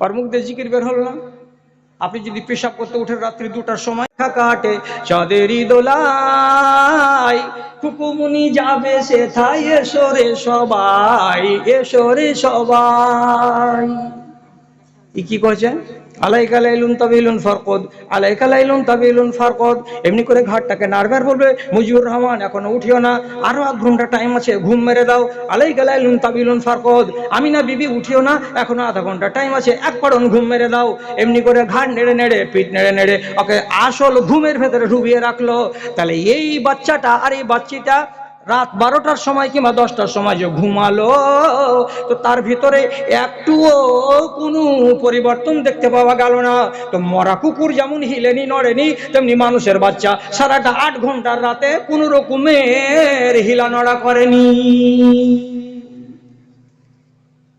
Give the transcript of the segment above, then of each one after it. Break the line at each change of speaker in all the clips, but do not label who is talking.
আর মুখ দিয়ে জিকির বের হলো না। আপনি যদি পেশাব করতে উঠেন রাত্রি দুটার সময় কাটে চাঁদেরই দোলাই কুকুমুনি যাবে সে থাই এসরে সবাই এসরে সবাই। কি করছেন? আলাইকা লাইলুন তাবিলুন ফারকদ, আলাইকা লাইলুন তাবিলুন ফারকদ। এমনি করে ঘাটটাকে নাড়বার বলবে, মুজিবুর রহমান, এখনও উঠিও না, আরও আধ ঘণ্টা টাইম আছে, ঘুম মেরে দাও। আলাইকা লাইলুন তাবিলুন ফারকদ, আমি না বিবি উঠিও না, এখনও আধা ঘণ্টা টাইম আছে, এক পড়ন ঘুম মেরে দাও। এমনি করে ঘাট নেড়ে নেড়ে, পিঠ নেড়ে নেড়ে, ওকে আসল ঘুমের ভেতরে ডুবিয়ে রাখল। তাহলে এই বাচ্চাটা আর এই বাচ্চিটা রাত বারোটার সময় কিংবা দশটার সময় যে ঘুমালো, তো তার ভিতরে একটুও কোনো পরিবর্তন দেখতে পাওয়া গেল না। তো মরা কুকুর যেমন হিলেনি, নড়েনি, তেমনি মানুষের বাচ্চা সারাটা আট ঘণ্টার রাতে কোনো রকমের হিলা নড়া করেনি।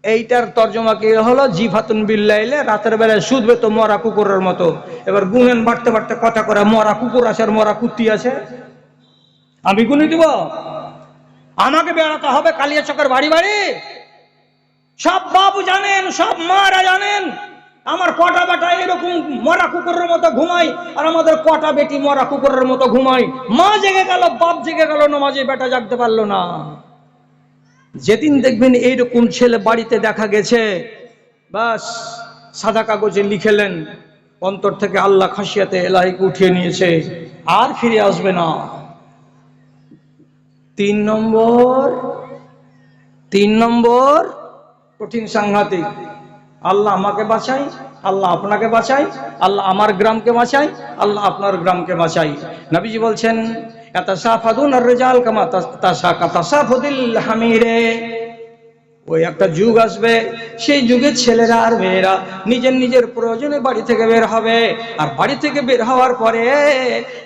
এইটার তর্জমা কি হলো? জিফাতুন বিল্লাইলে রাতের বেলায় শুধবে তো মরা কুকুরের মতো। এবার গুনেন বাড়তে বাড়তে কথা করে মরা কুকুর আছে আর মরা কুত্তি আছে। আমি গুনে দিব? আমাকে বেড়াতে হবে কালিয়া চকের বাড়ি বাড়ি। সব বাবু জানেন, সব মারা জানেন। আমার কটা বেটা এরকম মরা কুকুরের মতো ঘুমাই আর আমাদের কটা বেটি মরা কুকুরের মতো ঘুমাই মা জেগে গেল, বাপ জেগে গেল, নমাজে বেটা জাগতে পারল না। যেদিন দেখবেন এইরকম ছেলে বাড়িতে দেখা গেছে বাস সাদা কাগজে লিখেলেন, অন্তর থেকে আল্লাহ খাসিয়াতে এলাহিকে উঠিয়ে নিয়েছে, আর ফিরে আসবে না। তিন নম্বর তিন নম্বর কঠিন সাংঘাতিক। আল্লাহ আমাকে বাঁচাই, আল্লাহ আপনাকে বাঁচাই, আল্লাহ আমার গ্রামকে বাঁচাই, আল্লাহ আপনার গ্রামকে বাঁচাই। নবীজি বলছেন ওই একটা যুগ আসবে, সেই যুগে ছেলেরা আর মেয়েরা নিজের নিজের প্রয়োজনে বাড়ি থেকে বের হবে। আর বাড়ি থেকে বের হওয়ার পরে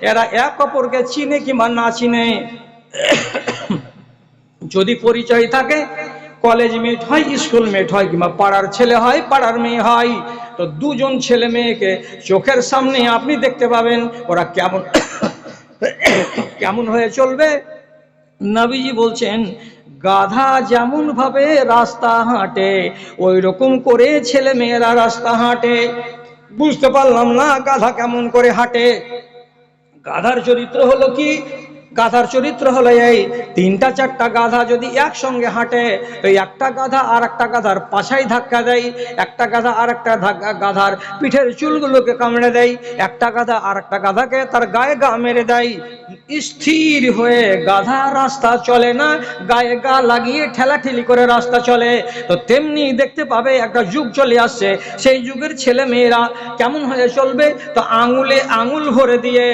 এরা এক অপরকে চিনে কিংবা না চিনে। যদি পরিচয় থাকে কলেজ মেট হয় স্কুল মেট হয়, কিংবা পাড়ার ছেলে হয়, পাড়ার মেয়ে হয়, তো দুজন ছেলে মেয়েকে চোখের সামনে আপনি দেখতে পাবেন, ওরা কেমন কেমন হয়ে চলবে? নবীজি বলছেন, গাধা যেমন ভাবে রাস্তা হাঁটে ওই রকম করে ছেলে মেয়েরা রাস্তা হাঁটে। বুঝতে পারলাম না, গাধা কেমন করে হাঁটে। গাধার চরিত্র হলো কি? গাধার চরিত্র হলো এই। তিনটা চারটা গাধা যদি একসঙ্গে হাঁটে তো একটা গাধা আর একটা গাধার পাশাই ধাক্কা দেয়। একটা গাধা আর একটা গাধার পিঠের চুলগুলোকে কামড়ে দেয়। একটা গাধা আর একটা গাধাকে তার গায়ে গা মেরে দেয়। স্থির হয়ে গাধা রাস্তা চলে না, গায়ে গা লাগিয়ে ঠেলাঠেলি করে রাস্তা চলে। তো তেমনি দেখতে পাবে একটা যুগ চলে আসছে। সেই যুগের ছেলে মেয়েরা কেমন হয়ে চলবে? তো আঙুলে আঙুল ভরে দিয়ে,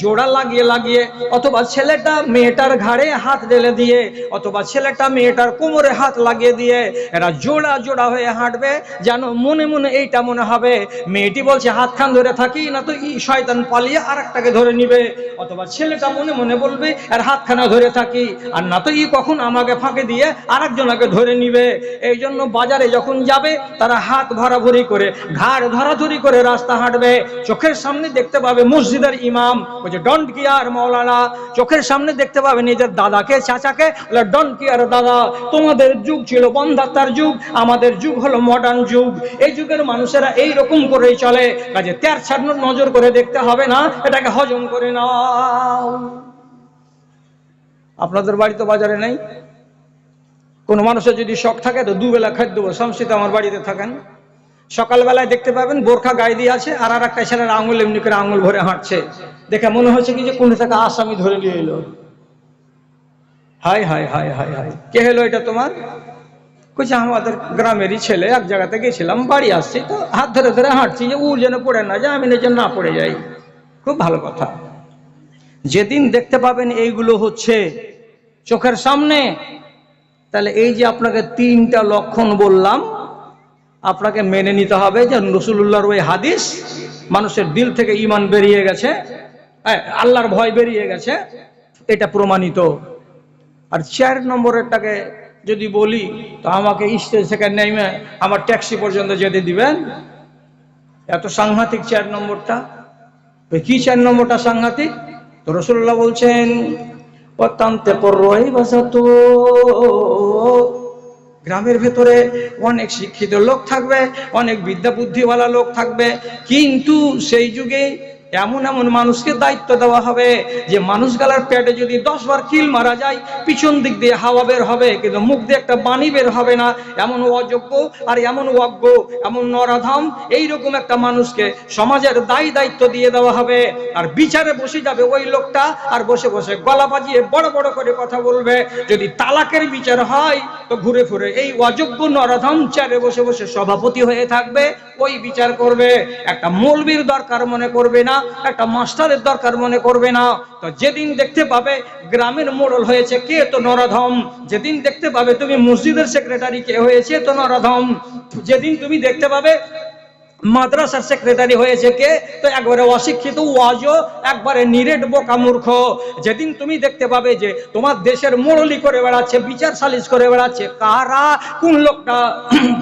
জোড়া লাগিয়ে লাগিয়ে, অথবা ছেলেটা মেয়েটার ঘাড়ে হাত ঢেলে দিয়ে, অথবা ছেলেটা মেয়েটার কোমরে হাত লাগিয়ে দিয়ে, এরা জোড়া জোড়া হয়ে হাঁটবে, যেন মনে মনে এইটা মনে হবে, মেয়েটি বলছে হাত খান ধরে থাকি না তো ই শয়তান পালিয়ে আর একটাকে ধরে নিবে। অথবা ছেলেটা মনে মনে বলবে, আর হাতখানা ধরে থাকি। আর না তো ই কখন আমাকে ফাঁকে দিয়ে আর একজনকে ধরে নিবে? এই জন্য বাজারে যখন যাবে, তারা হাত ভরাভরি করে, ঘাড় ধরাধরি করে রাস্তা হাঁটবে। চোখের সামনে দেখতে পাবে মসজিদের ইমাম, বলছে ডন্ট কিয়ার মৌলানা? চোখের সামনে দেখতে পাবে নিজের দাদাকে, চাচাকে, বলে ডন্ট কিয়ার দাদা? তোমাদের যুগ ছিল বন্ধাত্মার যুগ, আমাদের যুগ হলো মডার্ন যুগ। এই যুগের মানুষেরা এই রকম করেই চলে। কাজে তের ছাড়ানোর নজর করে দেখতে হবে না, এটাকে হজম করে নাও। আপনাদের বাড়ি তো বাজারে নেই? কোনো মানুষের যদি শখ থাকে তো দুবেলা খাদ্য সংস্থিত আমার বাড়িতে থাকেন। সকালবেলায় দেখতে পাবেন, বোরখা গায়ে দিয়ে আছে, আর আর একটা ছেলের আঙুল এমনি করে আঙুল ভরে হাঁটছে। দেখে মনে হচ্ছে কি যে কোন থেকে আসামি ধরে নিয়ে এলো। হাই হাই হাই হাই হাই কে হলো এটা তোমার? কইছে, আমাদের গ্রামেরই ছেলে, এক জায়গাতে গেছিলাম, বাড়ি আসছি, তো হাত ধরে ধরে হাঁটছি, যে ও যেন পড়ে না যায়, আমি যেন না পড়ে যাই। খুব ভালো কথা। যেদিন দেখতে পাবেন এইগুলো হচ্ছে চোখের সামনে। তাহলে এই যে আপনাকে তিনটা লক্ষণ বললাম আপনাকে মেনে নিতে হবে যে রসুল্লাহর ওই হাদিস মানুষের দিল থেকে ইমান বেরিয়ে গেছে হ্যাঁ, আল্লাহর ভয় বেরিয়ে গেছে এটা প্রমাণিত। আর চার নম্বরেরটাকে যদি বলি তো আমাকে স্টেজ থেকে নেমে আমার ট্যাক্সি পর্যন্ত যেতে দিবেন। এত সাংঘাতিক চার নম্বরটা। কি চার নম্বরটা সাংঘাতিক? তো রসুল্লাহ বলছেন অত্যন্তে গ্রামের ভেতরে অনেক শিক্ষিত লোক থাকবে, অনেক বিদ্যা বুদ্ধিওয়ালা লোক থাকবে, কিন্তু সেই যুগে এমন এমন মানুষকে দায়িত্ব দেওয়া হবে যে মানুষ গালার পেটে যদি দশ বার মারা যায়, পিছন দিক দিয়ে হাওয়া বের হবে, কিন্তু মুখ দিয়ে একটা বাণী বের হবে না। এমন অযোগ্য আর এমন অজ্ঞ, এমন নরাধাম, এইরকম একটা মানুষকে সমাজের দায়ী দায়িত্ব দিয়ে দেওয়া হবে। আর বিচারে বসে যাবে ওই লোকটা, আর বসে বসে গলা বাজিয়ে বড় বড় করে কথা বলবে। যদি তালাকের বিচার হয়, তো ঘুরে ফুরে এই অযোগ্য নরাধাম চারে বসে বসে সভাপতি হয়ে থাকবে, ওই বিচার করবে। একটা মৌলবীর দরকার মনে করবে না। একটা মাস্টারের দরকার মনে করবে না। তো যেদিন দেখতে পাবে গ্রামের মোড়ল হয়েছে, কে তো নরাধম? যেদিন দেখতে পাবে তুমি মসজিদের সেক্রেটারি কে হয়েছে তো নরাধম। যেদিন তুমি দেখতে পাবে মাদ্রাসার সেক্রেটারি হয়েছে কে? তো একবারে অশিক্ষিত ওয়াজও একবারে নিরেট বোকা মূর্খ। যেদিন তুমি দেখতে পাবে যে তোমার দেশের মোড়লি করে বেড়াচ্ছে, বিচার সালিশ করে বেড়াচ্ছে, কারা? কোন লোকটা?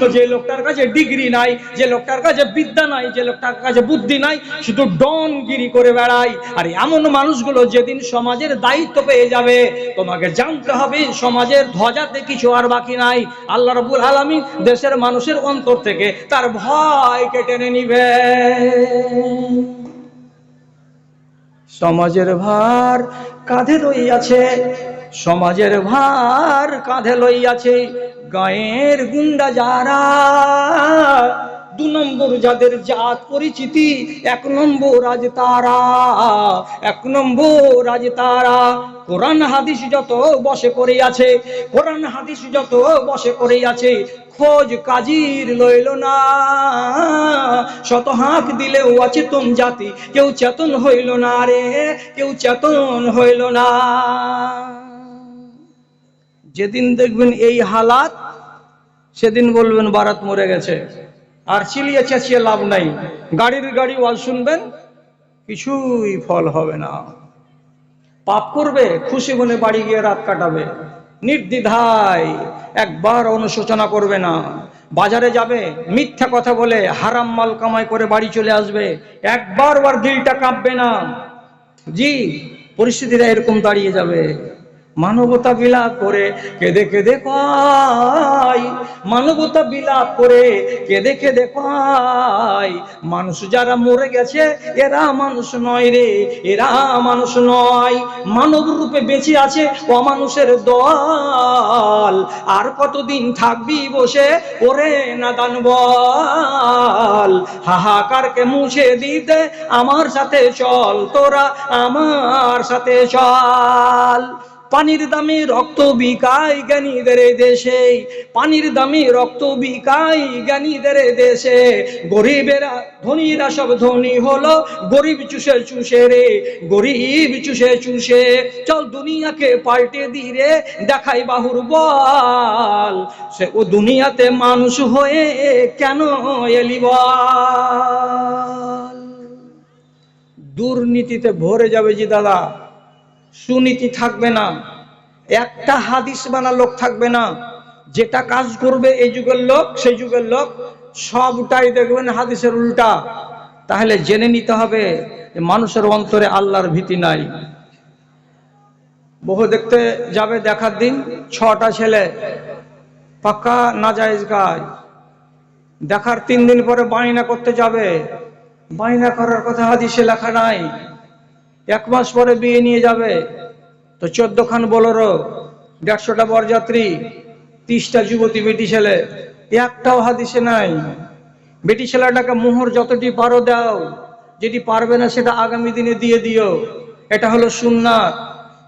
তো যে লোকটার কাছে ডিগ্রি নাই, যে লোকটার কাছে বিদ্যা নাই, যে লোকটার কাছে বুদ্ধি নাই, শুধু ডনগিরি করে বেড়ায়। আর এমন মানুষগুলো যেদিন সমাজের দায়িত্ব পেয়ে যাবে, তোমাকে জানতে হবে সমাজের ধ্বজাতে কিছু আর বাকি নাই। আল্লাহ রবুল আলমী দেশের মানুষের অন্তর থেকে তার ভয়কে টেনে নিবে। সমাজের ভার কাঁধে লইয়াছে সমাজের ভার কাঁধে লইয়াছে গায়ের গুন্ডা যারা দু নম্বর যাদের জাত পরিচিতি, এক নম্বর আজ তারা, এক নম্বর আজ তারা। কোরআন হাদিস যত বসে করে আছে, কোরআন হাদিস যত বসে করে আছে, খোঁজ কাজির লইল না। শত হাঁক দিলেও অচেতন জাতি, কেউ চেতন হইল না রে, কেউ চেতন হইল না। যেদিন দেখবেন এই হালাত, সেদিন বলবেন, বারাত মরে গেছে। আর চিলিয়ে চেঁচিয়ে লাভ নাই। গাড়ির গাড়ি ওয়াজ শুনবেন, কিছুই ফল হবে না। পাপ করবে, খুশি মনে বাড়ি গিয়ে রাত কাটাবে। নির্দ্বিধায় একবার অনুশোচনা করবে না। বাজারে যাবে, মিথ্যা কথা বলে হারাম মাল কামাই করে বাড়ি চলে আসবে। একবার ওর দিলটা কাঁপবে না। জি, পরিস্থিতিটা এরকম দাঁড়িয়ে যাবে। মানবতা বিলাপ করে কেঁদে কেঁদে কয় মানবতা বিলাপ করে কেঁদে কেঁদে কয় মানুষ যারা মরে গেছে, এরা মানুষ নয় রে, এরা মানুষ নয়। মানব রূপে বেঁচে আছে অমানুষের দল। আর কতদিন থাকবি বসে ওরে নাদান বল। হাহাকারকে মুছে দিতে আমার সাথে চল, তোরা আমার সাথে চল। পানির দামে রক্ত বিকায় জ্ঞানীদের দেশে, পানির দামে রক্ত বিকায় জ্ঞানীদের দেশে। গরিবেরা, ধনীরা সব ধনী হলো, গরিব চুষে চুষে রে, গরিব চুষে চুষে। চল দুনিয়াকে পাল্টে দিরে দেখাই বাহুর বল। সে ও দুনিয়াতে মানুষ হয়ে কেন এলি বল? দুর্নীতিতে ভরে যাবে জি দাদা। সুনীতি থাকবে না, একটা হাদিস বানা লোক থাকবে না, যেটা কাজ করবে এই যুগের লোক, সেই যুগের লোক, সবটাই দেখবেন হাদিসের উল্টা। তাহলে জেনে নিতে হবে মানুষের অন্তরে আল্লাহর ভীতি নাই। বহু দেখতে যাবে দেখার দিন, ছটা ছেলে, পাক্কা নাজাইজ কাজ দেখার তিন দিন পরে বায়না করতে যাবে। বায়না করার কথা হাদিসে লেখা নাই। এক মাস পরে বিয়ে নিয়ে যাবে। তো চোদ্দ খান বলোরো দেড়শোটা বরযাত্রী, তিরিশটা যুবতী বেটি ছেলে, একটাও হাদিসে নাই। বেটি ছেলেটাকে মোহর যতটি পারো দাও, যেটি পারবে না সেটা আগামী দিনে দিয়ে দিও। এটা হলো সুন্নাত।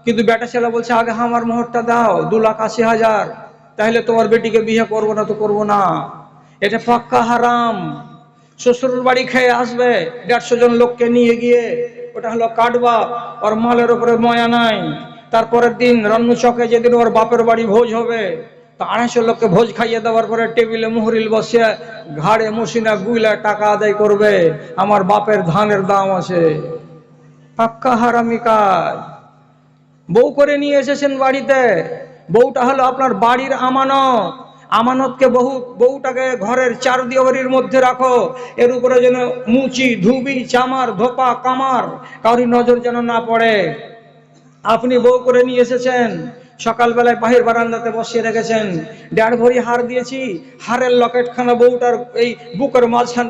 কিন্তু বেটা ছেলে বলছে, আগে আমার মোহরটা দাও, দু লাখ আশি হাজার। তাহলে তোমার বেটিকে বিয়ে করব না তো করব না। এটা পাক্কা হারাম। শ্বশুর বাড়ি খেয়ে আসবে, দেড়শো জন লোককে নিয়ে গিয়ে ওটা হলো কাটবা ওর মালের উপরে ময়া নাই। তারপরের দিন রন্ন চকে যেদিন ওর বাপের বাড়ি ভোজ হবে, তো আড়াইশো লোককে ভোজ খাইয়ে দেওয়ার পরে টেবিলে মুহুরিল বসে ঘাড়ে মসিনা গুইলা টাকা আদায় করবে, আমার বাপের ধানের দাম আছে। পাক্কা হারামি কাজ। বউ করে নিয়ে এসেছেন বাড়িতে, বউটা হলো আপনার বাড়ির আমানত। আমানতকে বহু বউটাকে ঘরের চার দেওয়ারির মধ্যে রাখো। এর উপরে যেন মুচি, ধুবি, চামার, ধোপা, কামার কারি নজর যেন না পড়ে। আপনি বউ করে নিয়ে এসেছেন। সকালবেলায় বাহির বারান্দাতে বসিয়ে রেখেছেন। দেড় ভরি হার দিয়েছি। হারের লকেটখানা বউটার এই বুকের মাঝখান